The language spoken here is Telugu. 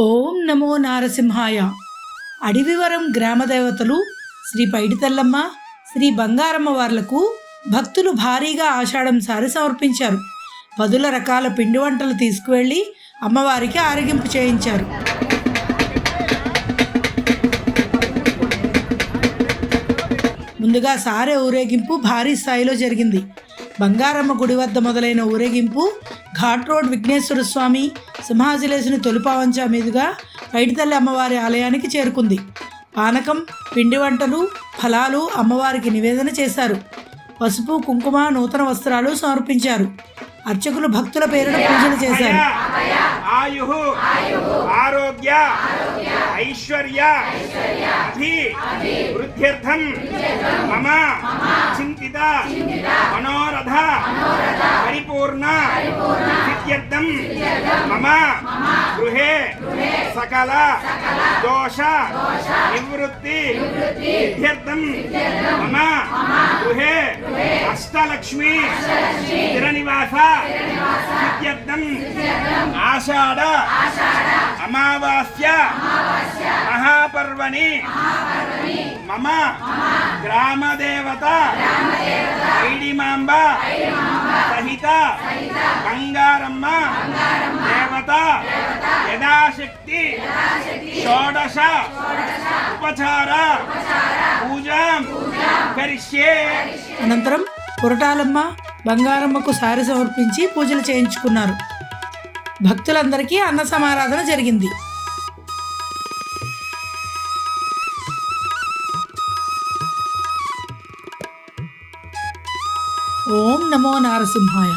ఓం నమో నారసింహాయ. అడవివరం గ్రామదేవతలు శ్రీ పైడితల్లమ్మ శ్రీ బంగారమ్మ వార్లకు భక్తులు భారీగా ఆషాఢం సారి సమర్పించారు. పదుల రకాల పిండి వంటలు తీసుకువెళ్ళి అమ్మవారికి ఆరగింపు చేయించారు. ముందుగా సారె ఊరేగింపు భారీ స్థాయిలో జరిగింది. బంగారమ్మ గుడి వద్ద మొదలైన ఊరేగింపు ఘాట్ రోడ్ విఘ్నేశ్వర స్వామి సింహాచలేసుని తొలిపావంచ మీదుగా పైడితల్లి అమ్మవారి ఆలయానికి చేరుకుంది. పానకం పిండి వంటలు ఫలాలు అమ్మవారికి నివేదన చేశారు. పసుపు కుంకుమ నూతన వస్త్రాలు సమర్పించారు. అర్చకులు భక్తుల పేరున పూజలు చేశారు. ఆయు ఆరోగ్య ఐశ్వర్య అభి వృద్ధ్యర్థం మమ చింతిత మనోరథ పరిపూర్ణ సిద్ధ్యర్థం మమ గృహే సకల దోష నివృత్తి సిద్ధ్యర్థం మమ గృహే అష్టలక్ష్మి స్థిరనివాస సిద్ధ్యర్థం ఆషాఢ అమావాస్య మహాపర్వణి మమ గ్రామదేవత ఐడిమాంబ సహిత. బంగారమ్మ. దేవత. యథాశక్తి. షోడశ. ఉపచార. పూజాం. కరిష్యే. అనంతరం పురటాలమ్మ బంగారమ్మకు సారి సమర్పించి పూజలు చేయించుకున్నారు. భక్తులందరికీ అన్న సమారాధన జరిగింది. ఓం నమో నారసింహాయ.